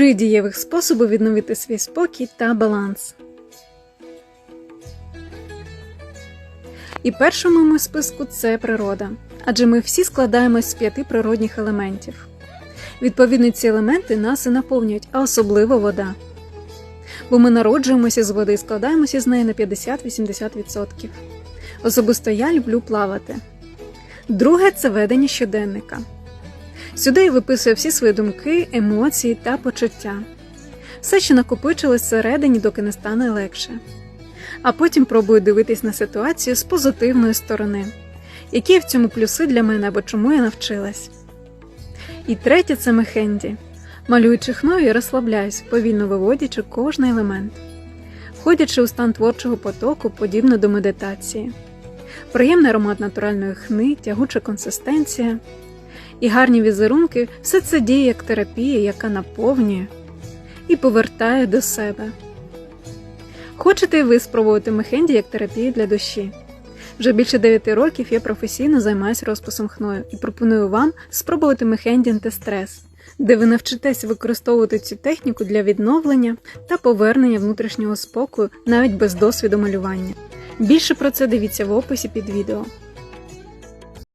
Три дієвих способи відновити свій спокій та баланс. І першому моєму списку це природа, адже ми всі складаємось з п'яти природних елементів. Відповідно, ці елементи нас і наповнюють, а особливо вода. Бо ми народжуємося з води і складаємося з неї на 50-80%. Особисто я люблю плавати. Друге це ведення щоденника. Сюди я виписую всі свої думки, емоції та почуття. Все, що накопичилось всередині, доки не стане легше. А потім пробую дивитись на ситуацію з позитивної сторони, які в цьому плюси для мене або чому я навчилась. І третє це мехенді. Малюючи хною, я розслабляюсь, повільно виводячи кожний елемент, входячи у стан творчого потоку, подібно до медитації. Приємний аромат натуральної хни, тягуча консистенція і гарні візерунки все це діє як терапія, яка наповнює і повертає до себе. Хочете ви спробувати мехенді як терапію для душі? Вже більше 9 років я професійно займаюся розписом хною і пропоную вам спробувати мехенді антистрес, де ви навчитесь використовувати цю техніку для відновлення та повернення внутрішнього спокою навіть без досвіду малювання. Більше про це дивіться в описі під відео.